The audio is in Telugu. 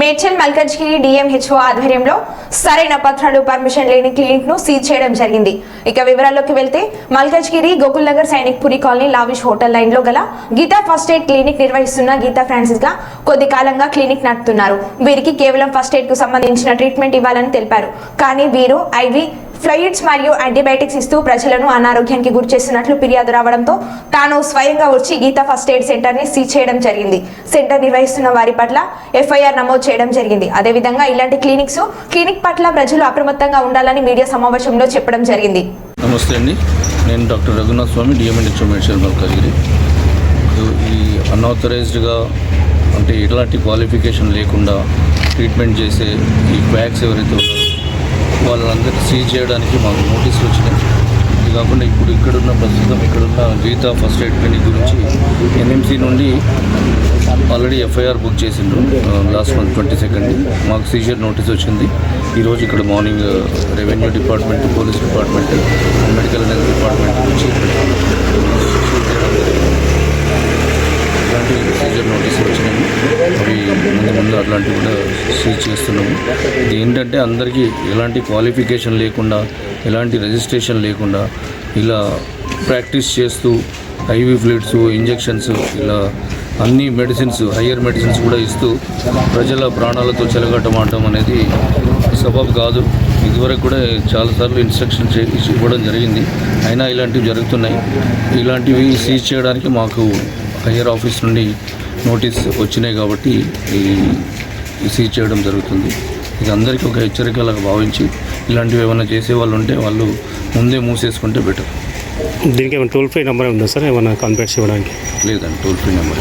మేడ్చల్ మల్కజ్గిరి డిఎంహెచ్ఓ ఆధ్వర్యంలో సరైన పత్రాలు పర్మిషన్ లేని క్లినిక్ను సీజ్ చేయడం జరిగింది. ఇక వివరాల్లోకి వెళ్తే Malkajgiri Gokul Nagar Sainikpuri colony lavish hotel లైన్లో గల గీతా ఫస్ట్ ఎయిడ్ క్లినిక్ నిర్వహిస్తున్న గీతా ఫ్రాన్సిస్గా కొద్ది కాలంగా క్లినిక్ నడుపుతున్నారు. వీరికి కేవలం ఫస్ట్ ఎయిడ్కు సంబంధించిన ట్రీట్మెంట్ ఇవ్వాలని తెలిపారు. కానీ వీరు ఐవి ఫ్లూయిడ్స్ మరియు యాంటీబయాటిక్స్ ఇస్తూ ప్రజలను అనారోగ్యానికి గురి చేస్తున్నట్లు ఫిర్యాదు రావడంతో తాను స్వయంగా వచ్చి గీతా ఫస్ట్ ఎయిడ్ సెంటర్ని సీజ్ చేయడం జరిగింది. సెంటర్ నిర్వహిస్తున్న వారి పట్ల ఎఫ్ఐఆర్ నమోదు చేయడం జరిగింది. అదేవిధంగా ఇలాంటి క్లినిక్స్ క్లినిక్ పట్ల ప్రజలు అప్రమత్తంగా ఉండాలని మీడియా సమావేశంలో చెప్పడం జరిగింది. నమస్తే అండి. నేను డాక్టర్ రఘునాథ్ స్వామి డిఎంఎన్హెచ్ఓ మల్కాజ్గిరి ఈ అన్ఆథరైజ్డ్గా అంటే ఎలాంటి క్వాలిఫికేషన్ లేకుండా ట్రీట్మెంట్ చేసే ఈ బ్యాగ్స్ ఎవరైతే ఉన్నారో వాళ్ళందరికీ సీజ్ చేయడానికి మాకు నోటీసులు వచ్చినాయి. ఇది కాకుండా ఇప్పుడు ఇక్కడున్న ప్రస్తుతం ఇక్కడున్న గీతా ఫస్ట్ ఎయిడ్ క్లినిక్ గురించి ఎన్ఎంసీ నుండి ఆల్రెడీ ఎఫ్ఐఆర్ బుక్ చేసిండ్రు లాస్ట్ మంత్ ట్వంటీ సెకండ్. మాకు సీజర్ నోటీస్ వచ్చింది. ఈరోజు ఇక్కడ morning revenue department police department medical and health department నుంచి ఇలాంటి సీజర్ నోటీసులు వచ్చినాయి అవి ముందు ముందు అట్లాంటివి కూడా సీజ్ చేస్తున్నాము. ఇది ఏంటంటే అందరికీ ఎలాంటి క్వాలిఫికేషన్ లేకుండా ఎలాంటి రిజిస్ట్రేషన్ లేకుండా ఇలా ప్రాక్టీస్ చేస్తూ ఐవి ఫ్లూయిడ్స్ ఇంజెక్షన్స్ ఇలా అన్ని మెడిసిన్స్ హయ్యర్ మెడిసిన్స్ కూడా ఇస్తూ ప్రజల ప్రాణాలతో చెలగట్టమాటం అనేది సబబ్ కాదు. ఇదివరకు కూడా చాలాసార్లు ఇన్స్ట్రక్షన్ ఇవ్వడం జరిగింది. అయినా ఇలాంటివి జరుగుతున్నాయి. ఇలాంటివి సీజ్ చేయడానికి మాకు హయ్యర్ ఆఫీస్ నుండి నోటీస్ వచ్చినాయి కాబట్టి ఈ సీజ్ చేయడం జరుగుతుంది. ఇది అందరికీ ఒక హెచ్చరికలాగా భావించి ఇలాంటివి ఏమైనా చేసే వాళ్ళు ఉంటే వాళ్ళు ముందే మూసేసుకుంటే బెటర్ దీనికి ఏమైనా టోల్ ఫ్రీ నెంబర్ ఉందా సార్? ఏమైనా కాన్ఫరెన్స్ ఇవ్వడానికి? లేదండి టోల్ ఫ్రీ నెంబర్